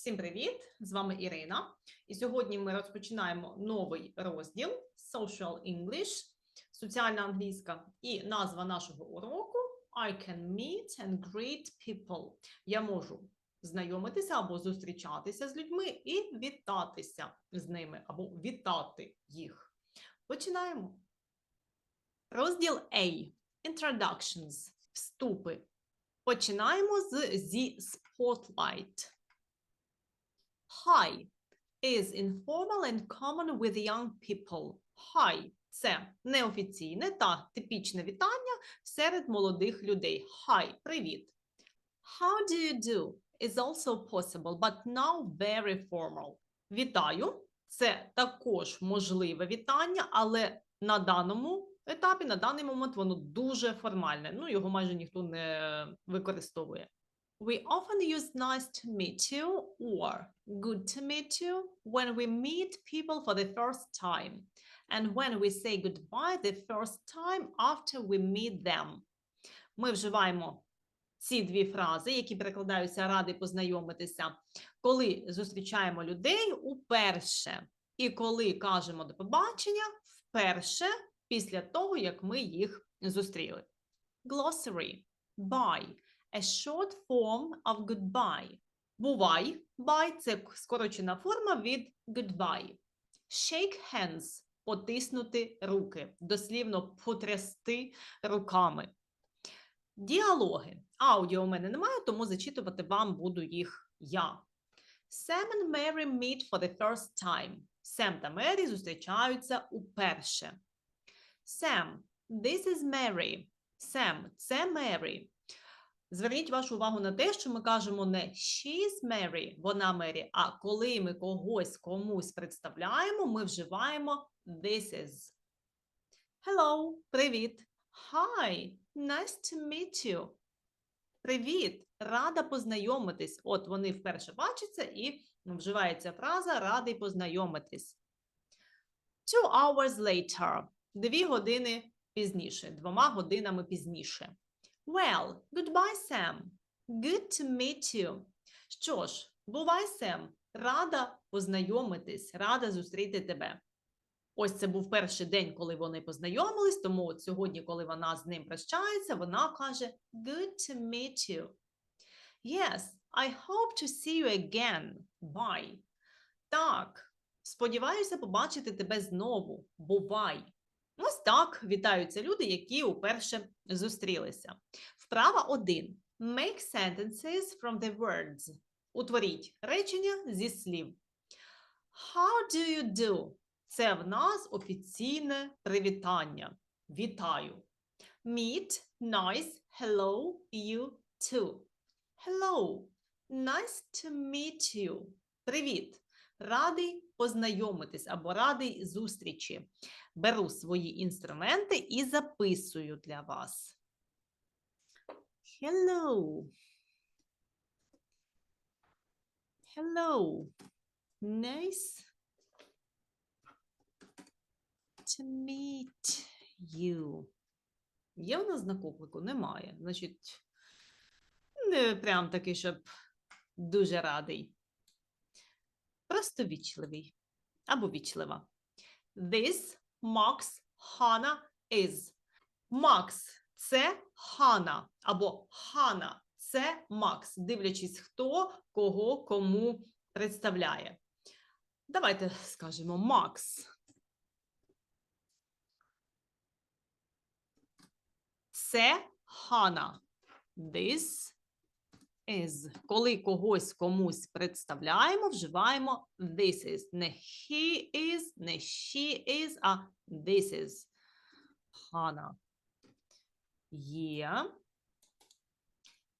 Всім привіт! З вами Ірина. І сьогодні ми розпочинаємо новий розділ Social English, соціальна англійська. І назва нашого уроку I can meet and greet people. Я можу знайомитися або зустрічатися з людьми і вітатися з ними, або вітати їх. Починаємо. Розділ A. Introductions. Вступи. Починаємо з зі spotlight. Hi is informal and common with young people. Hi – це неофіційне та типічне вітання серед молодих людей. Hi – привіт. How do you do is also possible, but now very formal. Вітаю – це також можливе вітання, але на даному етапі, на даний момент воно дуже формальне. Ну, його майже ніхто не використовує. We often use nice to meet you or good to meet you when we meet people for the first time and when we say goodbye the first time after we meet them. Ми вживаємо ці дві фрази, які перекладаються ради познайомитися, коли зустрічаємо людей уперше, і коли кажемо до побачення вперше після того, як ми їх зустріли. Glossary. Bye a short form of goodbye. Бувай, bye – це скорочена форма від goodbye. Shake hands – потиснути руки, дослівно потрясти руками. Діалоги. Аудіо у мене немає, тому зачитувати вам буду їх я. Sam and Mary meet for the first time. Сем та Мері зустрічаються уперше. Sam, this is Mary. Сем – це Мері. Зверніть вашу увагу на те, що ми кажемо не she's Mary, вона Мері, а коли ми когось комусь представляємо, ми вживаємо this is. Hello, привіт. Hi, nice to meet you. Привіт, рада познайомитись. От вони вперше бачаться і вживається фраза радий познайомитись. Two hours later. Дві години пізніше, двома годинами пізніше. Well, goodbye, Sam. Good to meet you. Що ж, бувай, Сем. Рада познайомитись, рада зустріти тебе. Ось це був перший день, коли вони познайомились, тому от сьогодні, коли вона з ним прощається, вона каже Good to meet you. Yes, I hope to see you again. Bye. Так, сподіваюся побачити тебе знову. Бувай. Ось так вітаються люди, які уперше зустрілися. Вправа 1. Make sentences from the words. Утворіть речення зі слів. How do you do? Це в нас офіційне привітання. Вітаю. Meet, nice, hello, you too. Hello. Nice to meet you. Привіт. Радий познайомитись або радий зустрічі. Беру свої інструменти і записую для вас. Hello. Hello. Nice to meet you. Є у нас знак оклику? Немає. Значить, не прям такий, щоб дуже радий. Просто вічливий або вічлива. This Max Hana is. Макс це Хана або Хана це Макс, дивлячись, хто кого кому представляє. Давайте скажемо Макс. Це Хана. This is. Коли когось комусь представляємо, вживаємо this is. Не he is, не she is, а this is. Хана. Є.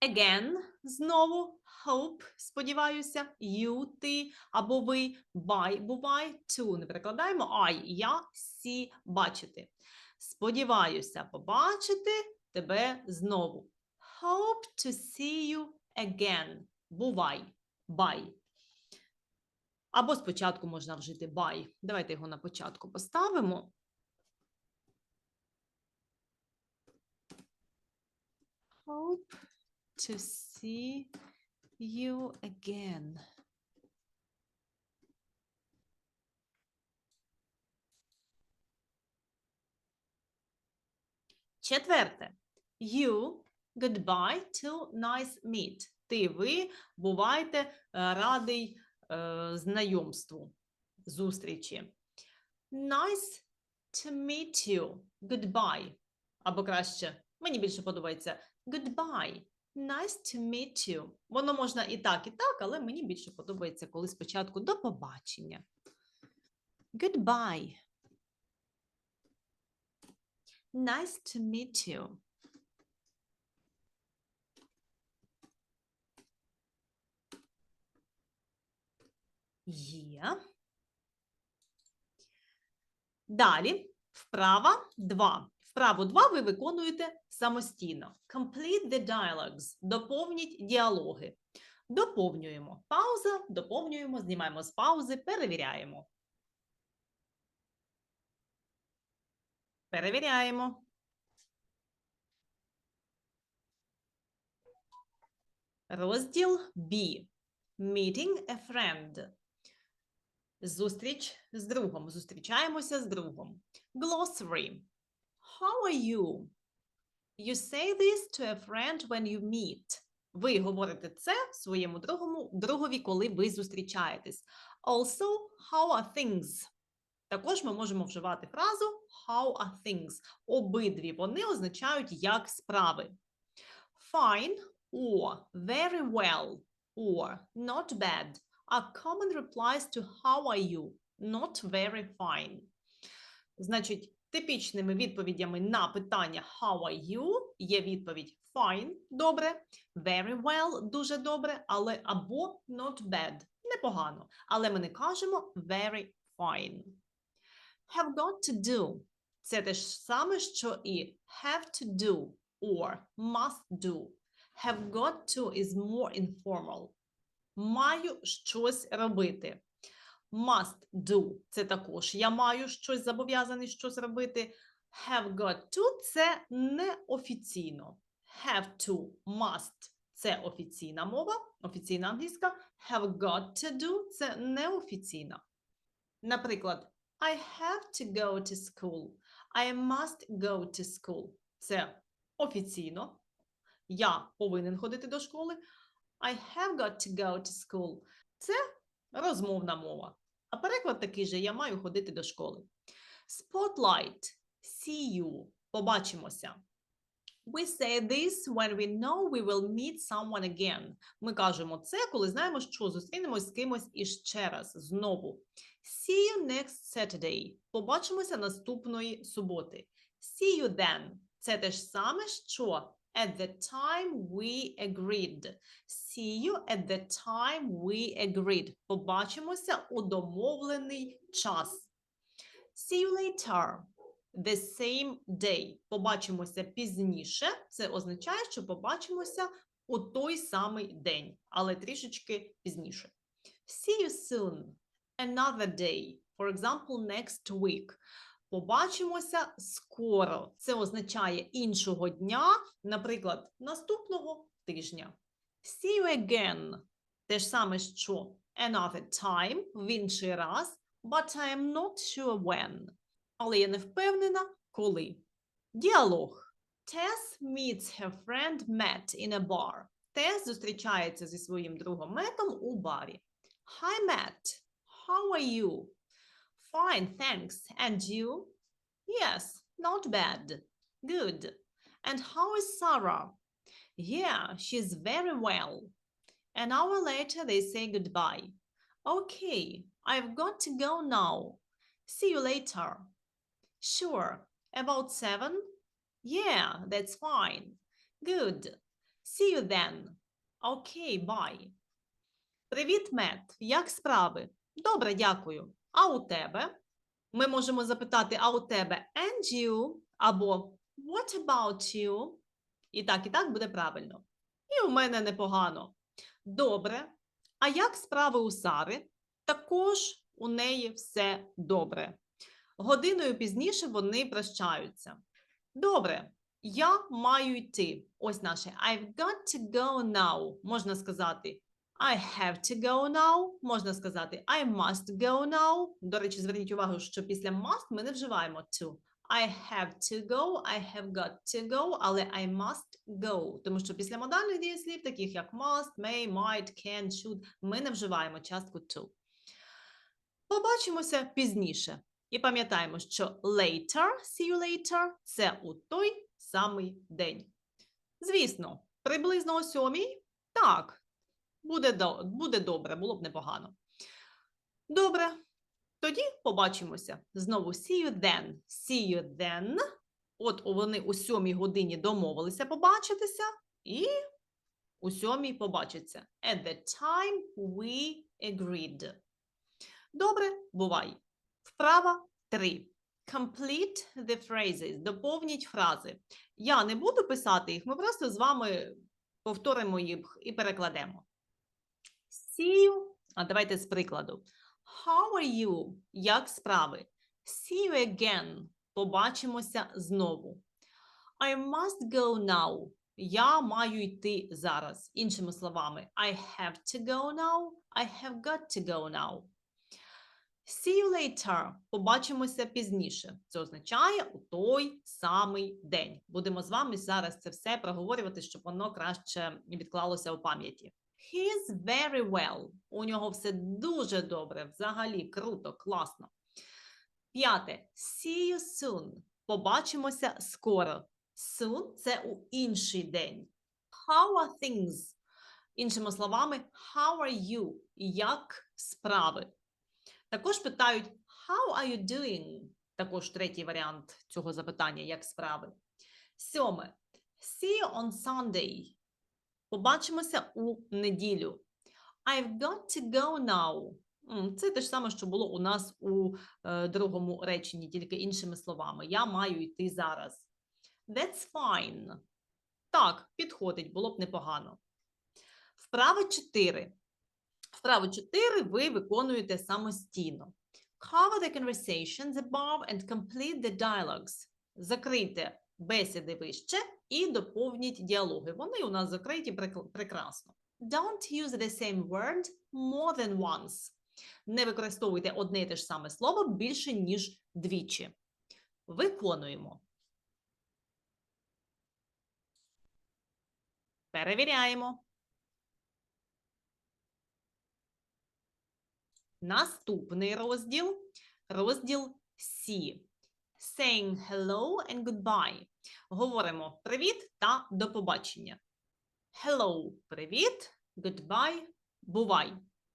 Again, знову, hope, сподіваюся, you, ти, або ви, by, бувай, to. Не перекладаємо I, я, see, бачити. Сподіваюся побачити тебе знову. Hope to see you again. Бувай, бай, Або спочатку можна вжити бай. Давайте його на початку поставимо. Hope to see you again. Четверте. You goodbye to nice meet. Ти, ви буваєте е, радий е, знайомству, зустрічі. Nice to meet you. Goodbye. Або краще, мені більше подобається goodbye. Nice to meet you. Воно можна і так, і так, але мені більше подобається, коли спочатку до побачення. Goodbye. Nice to meet you. Є. Далі, вправа 2. Вправу 2 ви виконуєте самостійно. Complete the dialogues. Доповніть діалоги. Доповнюємо. Пауза, доповнюємо, знімаємо з паузи, перевіряємо. Перевіряємо. Розділ B. Meeting a friend. Зустріч з другом. Зустрічаємося з другом. Glossary. How are you? You say this to a friend when you meet. Ви говорите це своєму другому, другові, коли ви зустрічаєтесь. Also, how are things? Також ми можемо вживати фразу how are things. Обидві вони означають як справи. Fine or very well or not bad are common replies to how are you, not very fine. Значить, типічними відповідями на питання how are you є відповідь fine – добре, very well – дуже добре, але або not bad – непогано. Але ми не кажемо very fine. Have got to do – це те ж саме, що і have to do or must do. Have got to is more informal. Маю щось робити. Must do – це також я маю щось зобов'язаний щось робити. Have got to – це неофіційно. Have to, must – це офіційна мова, офіційна англійська. Have got to do – це неофіційна. Наприклад, I have to go to school. I must go to school. Це офіційно. Я повинен ходити до школи. I have got to go to school. Це розмовна мова. А переклад такий же я маю ходити до школи. Spotlight. See you. Побачимося. We say this when we know we will meet someone again. Ми кажемо це, коли знаємо, що зустрінемось з кимось іще раз, знову. See you next Saturday. Побачимося наступної суботи. See you then. Це те ж саме, що at the time we agreed. See you at the time we agreed. Побачимося у домовлений час. See you later. The same day. Побачимося пізніше. Це означає, що побачимося у той самий день, але трішечки пізніше. See you soon. Another day. For example, next week. Побачимося скоро. Це означає іншого дня, наприклад, наступного тижня. See you again. Те ж саме, що another time в інший раз, but I am not sure when. Але я не впевнена, коли. Діалог. Tess meets her friend Matt in a bar. Тес зустрічається зі своїм другом Метом у барі. Hi, Matt. How are you? Fine, thanks. And you? Yes, not bad. Good. And how is Sarah? Yeah, she's very well. An hour later, they say goodbye. Okay, I've got to go now. See you later. Sure. About seven? Yeah, that's fine. Good. See you then. Okay, bye. Привіт, Мет. Як справи? Добре, дякую. А у тебе? Ми можемо запитати, а у тебе and you або what about you? І так, і так буде правильно. І у мене непогано. Добре. А як справи у Сари? Також у неї все добре. Годиною пізніше вони прощаються. Добре, я маю йти. Ось наше I've got to go now. Можна сказати I have to go now. Можна сказати I must go now. До речі, зверніть увагу, що після must ми не вживаємо to. I have to go, I have got to go, але I must go. Тому що після модальних дієслів, таких як must, may, might, can, should, ми не вживаємо частку to. Побачимося пізніше. І пам'ятаємо, що later, see you later – це у той самий день. Звісно, приблизно о сьомій? Так, буде, буде добре, було б непогано. Добре, тоді побачимося. Знову see you then. See you then. От вони у сьомій годині домовилися побачитися, і у сьомій побачаться. At the time we agreed. Добре, бувай. Вправа 3. Complete the phrases. Доповніть фрази. Я не буду писати їх, ми просто з вами повторимо їх і перекладемо. You. А давайте з прикладу. How are you? Як справи? See you again. Побачимося знову. I must go now. Я маю йти зараз. Іншими словами, I have to go now. I have got to go now. See you later. Побачимося пізніше. Це означає у той самий день. Будемо з вами зараз це все проговорювати, щоб воно краще відклалося у пам'яті. He is very well. У нього все дуже добре, взагалі круто, класно. П'яте. See you soon. Побачимося скоро. Soon – це у інший день. How are things? Іншими словами, how are you? Як справи? Також питають How are you doing? Також третій варіант цього запитання, як справи. Сьоме. See you on Sunday. Побачимося у неділю. I've got to go now. Це те ж саме, що було у нас у е, другому реченні, тільки іншими словами. Я маю йти зараз. That's fine. Так, підходить, було б непогано. Вправа 4. Вправу 4 ви виконуєте самостійно. Cover the conversations above and complete the dialogues. Закрийте бесіди вище і доповніть діалоги. Вони у нас закриті прек- прекрасно. Don't use the same word more than once. Не використовуйте одне і те ж саме слово більше, ніж двічі. Виконуємо. Перевіряємо. Наступний розділ розділ C. Saying hello and goodbye. Говоримо привіт та до побачення. Hello – привіт, goodbye – бувай.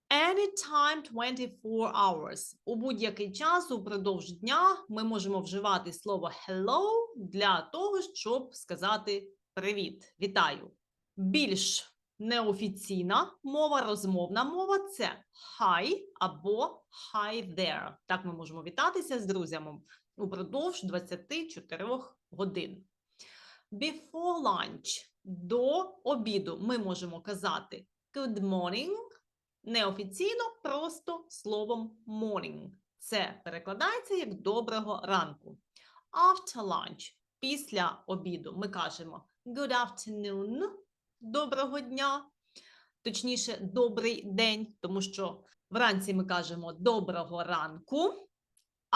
Anytime 24 hours. У будь-який час упродовж дня ми можемо вживати слово hello для того, щоб сказати привіт, вітаю. Більш неофіційна мова, розмовна мова це hi або hi there. Так ми можемо вітатися з друзями упродовж 24 годин. Before lunch до обіду ми можемо казати good morning, неофіційно просто словом morning. Це перекладається як доброго ранку. After lunch після обіду ми кажемо good afternoon, доброго дня, точніше, добрий день, тому що вранці ми кажемо доброго ранку,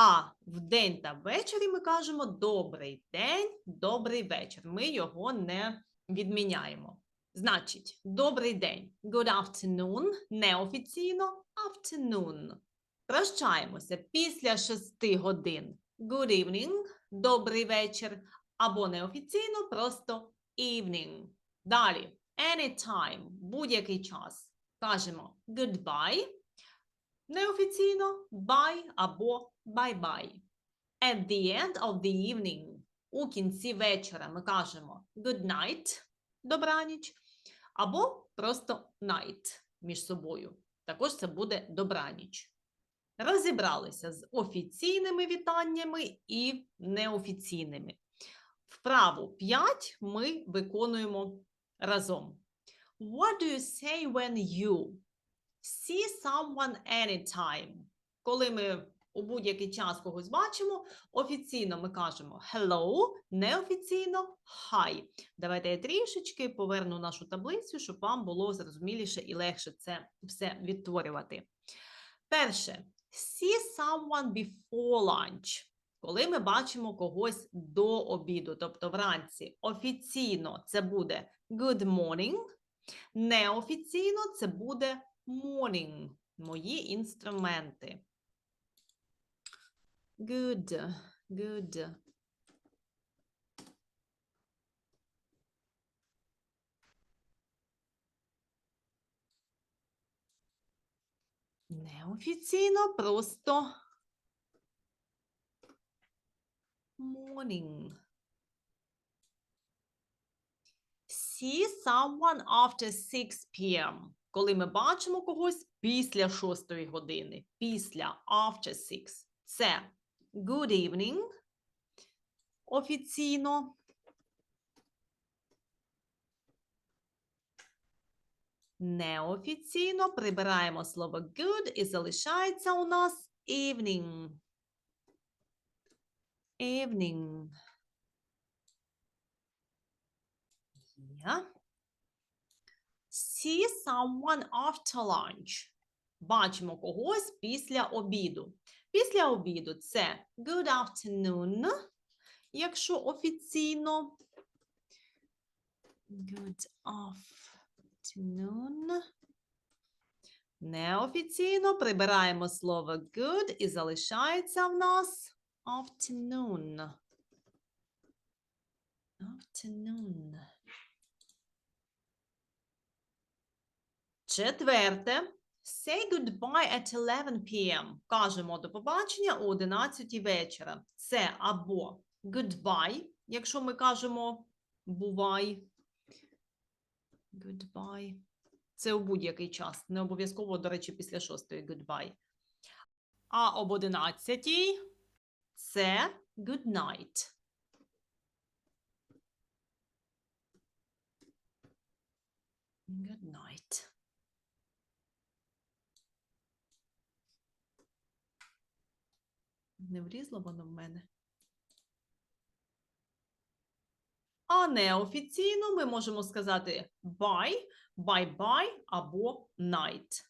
а вдень та ввечері ми кажемо добрий день, добрий вечір. Ми його не відміняємо. Значить, добрий день. Good afternoon. Неофіційно afternoon. Прощаємося після шести годин. Good evening. Добрий вечір. Або неофіційно просто evening. Далі. Anytime. Будь-який час. Кажемо goodbye. Неофіційно bye або bye-bye. At the end of the evening. У кінці вечора ми кажемо good night, добраніч, або просто night між собою. Також це буде добраніч. Розібралися з офіційними вітаннями і неофіційними. Вправу 5 ми виконуємо разом. What do you say when you see someone anytime? Коли ми у будь-який час когось бачимо, офіційно ми кажемо hello, неофіційно hi. Давайте я трішечки поверну нашу таблицю, щоб вам було зрозуміліше і легше це все відтворювати. Перше, see someone before lunch. коли ми бачимо когось до обіду, тобто вранці. Офіційно це буде good morning, неофіційно це буде morning. Мої інструменти. Good, good. Неофіційно просто morning. See someone after 6 p.m. Коли ми бачимо когось після 6 години. Після after 6. Це good evening. Офіційно. Неофіційно прибираємо слово good і залишається у нас evening. Evening. Є. See someone after lunch. Бачимо когось після обіду. Після обіду це good afternoon, якщо офіційно. Good afternoon. Неофіційно прибираємо слово good і залишається в нас afternoon. Afternoon. Четверте. Say goodbye at 11 p.m. Кажемо до побачення о 11 вечора. Це або goodbye, якщо ми кажемо бувай. Goodbye. Це у будь-який час. Не обов'язково, до речі, після шостої goodbye. А об 11 це good night. Good night. Не влізло воно в мене. А неофіційно ми можемо сказати bye, bye-bye або night.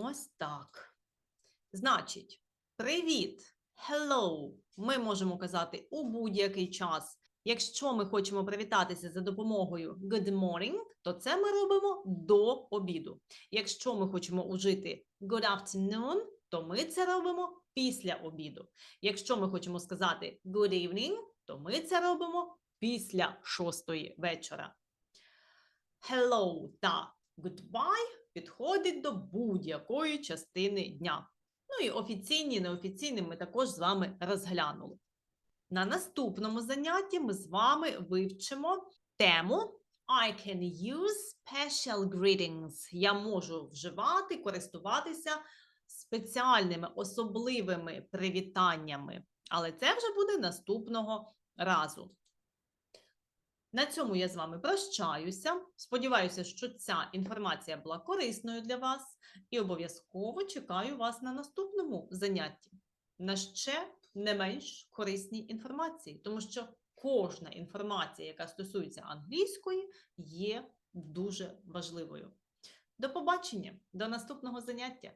Ось так. Значить, привіт, hello ми можемо казати у будь-який час. Якщо ми хочемо привітатися за допомогою good morning, то це ми робимо до обіду. Якщо ми хочемо ужити good afternoon, то ми це робимо після обіду. Якщо ми хочемо сказати good evening, то ми це робимо після шостої вечора. Hello та goodbye підходить до будь-якої частини дня. Ну і офіційні, неофіційні ми також з вами розглянули. На наступному занятті ми з вами вивчимо тему I can use special greetings. Я можу вживати, користуватися спеціальними особливими привітаннями. Але це вже буде наступного разу. На цьому я з вами прощаюся. Сподіваюся, що ця інформація була корисною для вас, і обов'язково чекаю вас на наступному занятті на ще не менш корисній інформації, тому що кожна інформація, яка стосується англійської, є дуже важливою. До побачення, до наступного заняття!